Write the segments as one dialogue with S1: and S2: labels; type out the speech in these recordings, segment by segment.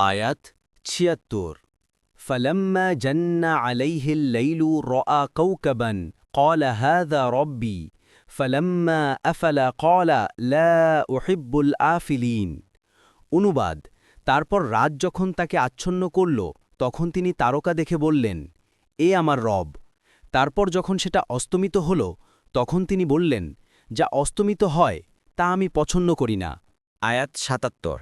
S1: আয়াত ছিয়াত্তর فلما جن عليه الليل رأى كوكبا قال هذا ربي فلما أفل قال لا أحب الآفلين অনুবাদ তারপর রাত যখন তাকে আচ্ছন্ন করল তখন তিনি তারকা দেখে বললেন এ আমার রব তারপর যখন সেটা অস্তমিত হল তখন তিনি বললেন যা অস্তমিত হয় তা আমি পছন্দ করি না
S2: আয়াত সাতাত্তর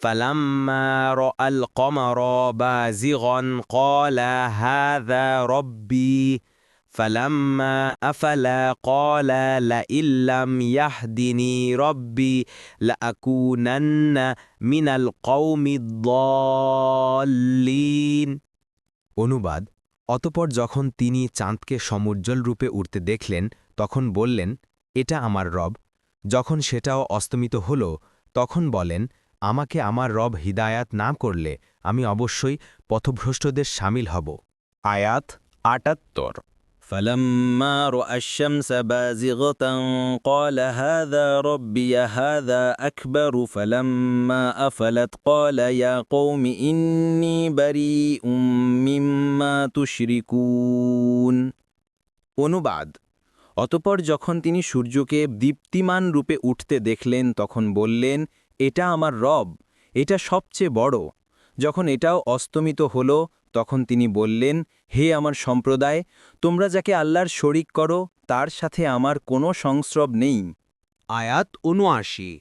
S2: فلما رأى القمر بازغا قال هذا ربي فلما أفل قال لئن لم يهدني ربي لأكونن من القوم الضالين অনুবাদ অতপর যখন তিনি চাঁদকে সমুজ্জ্বল রূপে উঠতে দেখলেন তখন বললেন এটা আমার রব যখন সেটাও অস্তমিত হল তখন বলেন আমাকে আমার রব হিদায়াত না করলে আমি অবশ্যই পথভ্রষ্টদের সামিল হব আয়াত আটাত্তর
S3: فلما رأى الشمس بازغة قال هذا ربي هذا أكبر فلما أفلت قال يا قوم إني بريء مما تشركون
S2: অনুবাদ অতপর যখন তিনি সূর্যকে দীপ্তিমান রূপে উঠতে দেখলেন তখন বললেন এটা আমার রব, এটা সবচেয়ে বড়। যখন এটাও অস্তমিত হল, তখন তিনি বললেন, হে আমার সম্প্রদায়, তোমরা যাকে আল্লাহর শরিক করো, তার সাথে আমার কোনো সংস্রব নেই।
S1: আয়াত উনআশি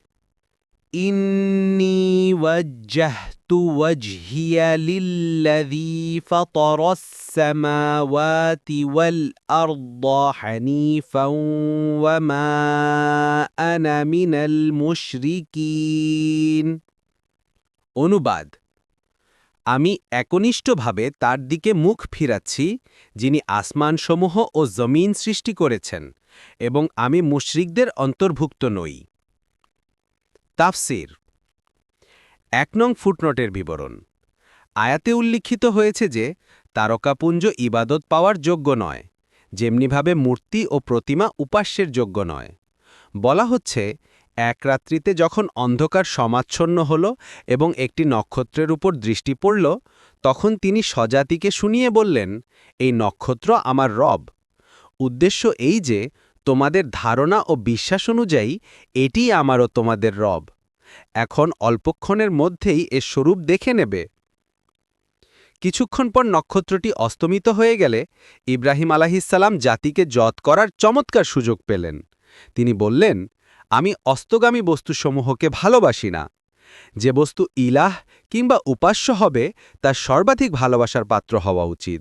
S1: ওয়াজহিয়া লিল্লাযী ফাতারাস সামাওয়াতি ওয়াল আরদা হানিফাও ওয়া মা আনা মিনাল মুশরিকিন অনুবাদ, আমি একনিষ্ঠভাবে তার দিকে মুখ ফিরাচ্ছি, যিনি আসমানসমূহ ও জমিন সৃষ্টি করেছেন, এবং আমি মুশরিকদের অন্তর্ভুক্ত নই। তাফসির। এক নং ফুটনোটের বিবরণ। আয়াতে উল্লিখিত হয়েছে যে, তারকাপুঞ্জ ইবাদত পাওয়ার যোগ্য নয়, যেমনিভাবে মূর্তি ও প্রতিমা উপাস্যের যোগ্য নয়। বলা হচ্ছে, এক রাত্রিতে যখন অন্ধকার সমাচ্ছন্ন হল এবং একটি নক্ষত্রের উপর দৃষ্টি পড়ল, তখন তিনি স্বজাতিকে শুনিয়ে বললেন, এই নক্ষত্র আমার রব। উদ্দেশ্য এই যে তোমাদের ধারণা ও বিশ্বাস অনুযায়ী এটি আমারও তোমাদের রব। এখন অল্পক্ষণের মধ্যেই এর স্বরূপ দেখে নেবে। কিছুক্ষণ পর নক্ষত্রটি অস্তমিত হয়ে গেলে ইব্রাহিম আলাহিসাল্লাম জাতিকে যত করার চমৎকার সুযোগ পেলেন। তিনি বললেন, আমি অস্তগামী বস্তুসমূহকে ভালোবাসি না। যে বস্তু ইলাহ কিংবা উপাস্য হবে তা সর্বাধিক ভালোবাসার পাত্র হওয়া উচিত।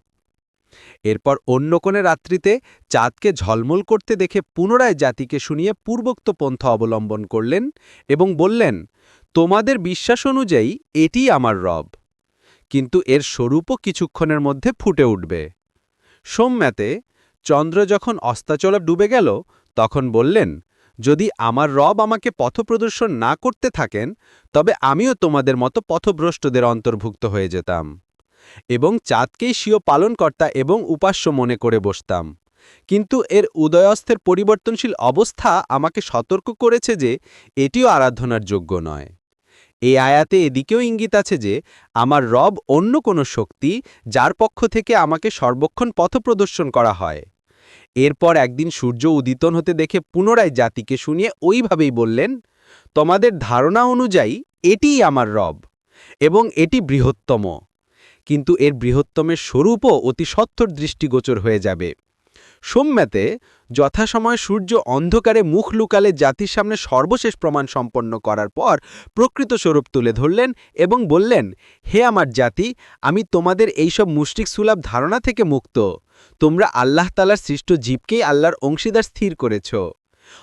S1: এরপর অন্য কোনে রাত্রিতে চাঁদকে ঝলমল করতে দেখে পুনরায় জাতিকে শুনিয়ে পূর্বোক্ত পন্থা অবলম্বন করলেন এবং বললেন, তোমাদের বিশ্বাস অনুযায়ী এটি আমার রব। কিন্তু এর স্বরূপও কিছুক্ষণের মধ্যে ফুটে উঠবে। সোম্যাতে চন্দ্র যখন অস্তাচলা ডুবে গেল, তখন বললেন, যদি আমার রব আমাকে পথপ্রদর্শন না করতে থাকেন, তবে আমিও তোমাদের মতো পথভ্রষ্টদের অন্তর্ভুক্ত হয়ে যেতাম। এবং চাঁদকেই স্বীয় পালনকর্তা এবং উপাস্য মনে করে বসতাম। কিন্তু এর উদয়স্থের পরিবর্তনশীল অবস্থা আমাকে সতর্ক করেছে যে এটিও আরাধনার যোগ্য নয়। এই আয়াতে এদিকেও ইঙ্গিত আছে যে আমার রব অন্য কোনো শক্তি যার পক্ষ থেকে আমাকে সর্বক্ষণ পথপ্রদর্শন করা হয়। এরপর একদিন সূর্য উদিতন হতে দেখে পুনরায় জাতিকে শুনিয়ে ওইভাবেই বললেন, তোমাদের ধারণা অনুযায়ী এটিই আমার রব এবং এটি বৃহত্তম। কিন্তু এর বৃহত্তমের স্বরূপও অতি সত্তর দৃষ্টিগোচর হয়ে যাবে। সোম্যাতে যথাসময় সূর্য অন্ধকারে মুখ লুকালে জাতির সামনে সর্বশেষ প্রমাণ সম্পন্ন করার পর প্রকৃত স্বরূপ তুলে ধরলেন এবং বললেন, হে আমার জাতি, আমি তোমাদের এইসব মুষ্টিক সুলাভ ধারণা থেকে মুক্ত। তোমরা আল্লাহ তালার সৃষ্ট জীবকেই আল্লাহর অংশীদার স্থির করেছ।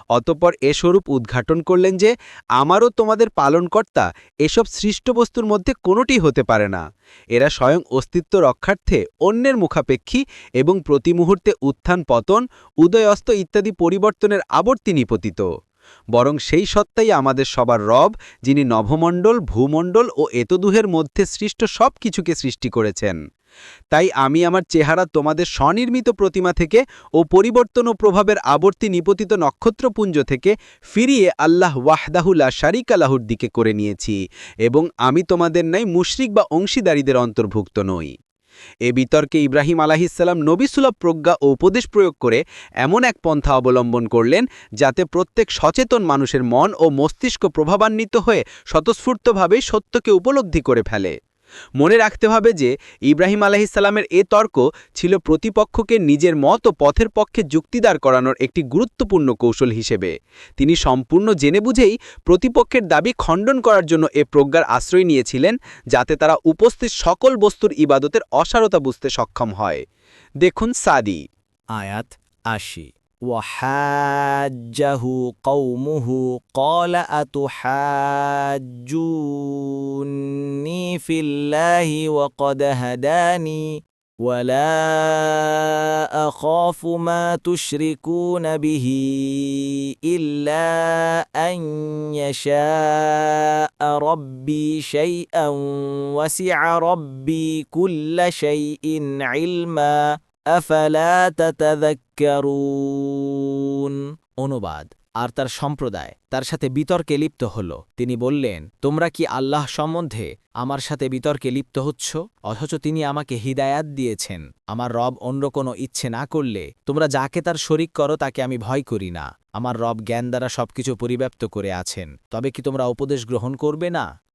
S1: অতপর এ স্বরূপ উদ্ঘাটন করলেন যে, আমারও তোমাদের পালনকর্তা এসব সৃষ্ট বস্তুর মধ্যে কোনোটি হতে পারে না। এরা স্বয়ং অস্তিত্ব রক্ষার্থে অন্যের মুখাপেক্ষী এবং প্রতি মুহূর্তে উত্থান, পতন, উদয়স্ত ইত্যাদি পরিবর্তনের আবর্তি নিপতিত। বরং সেই সত্তাই আমাদের সবার রব, যিনি নভমণ্ডল, ভূমণ্ডল ও এতদুহের মধ্যে সৃষ্ট সব কিছুকে সৃষ্টি করেছেন। তাই আমি আমার চেহারা তোমাদের স্বনির্মিত প্রতিমা থেকে ও পরিবর্তন ও প্রভাবের আবর্তি নিপতিত নক্ষত্রপুঞ্জ থেকে ফিরিয়ে আল্লাহ ওয়াহদাহুল্লা শারিক আল্লাহুর দিকে করে নিয়েছি এবং আমি তোমাদের নাই মুশরিক বা অংশীদারীদের অন্তর্ভুক্ত নই। এ বিতর্কে ইব্রাহিম আলাহিসাল্লাম নবিসুলভ প্রজ্ঞা ও উপদেশ প্রয়োগ করে এমন এক পন্থা অবলম্বন করলেন যাতে প্রত্যেক সচেতন মানুষের মন ও মস্তিষ্ক প্রভাবান্বিত হয়ে স্বতঃস্ফূর্তভাবেই সত্যকে উপলব্ধি করে ফেলে। মনে রাখতে হবে যে ইব্রাহিম আলাহিসাল্লামের এ তর্ক ছিল প্রতিপক্ষকে নিজের মত ও পথের পক্ষে যুক্তিদার করানোর একটি গুরুত্বপূর্ণ কৌশল হিসেবে। তিনি সম্পূর্ণ জেনে বুঝেই প্রতিপক্ষের দাবি খণ্ডন করার জন্য এ প্রজ্ঞার আশ্রয় নিয়েছিলেন, যাতে তারা উপস্থিত সকল বস্তুর ইবাদতের অসারতা বুঝতে সক্ষম হয়। দেখুন সাদি।
S3: আয়াত আশি। وحاجه قومه قال أتحاجوني في الله وقد هداني ولا أخاف ما تشركون به إلا أن يشاء ربي شيئا وسع ربي كل شيء علما আফালা অনুবাদ, আর তার সম্প্রদায়, তার সাথে বিতর্কে লিপ্ত হল। তিনি বললেন, তোমরা কি আল্লাহ সম্বন্ধে আমার সাথে বিতর্কে লিপ্ত হচ্ছ? অথচ তিনি আমাকে হিদায়াত দিয়েছেন। আমার রব অন্য কোনো ইচ্ছে না করলে তোমরা যাকে তার শরিক করো তাকে আমি ভয় করি না। আমার রব জ্ঞান দ্বারা সবকিছু পরিব্যাপ্ত করে আছেন। তবে কি তোমরা উপদেশ গ্রহণ করবে না?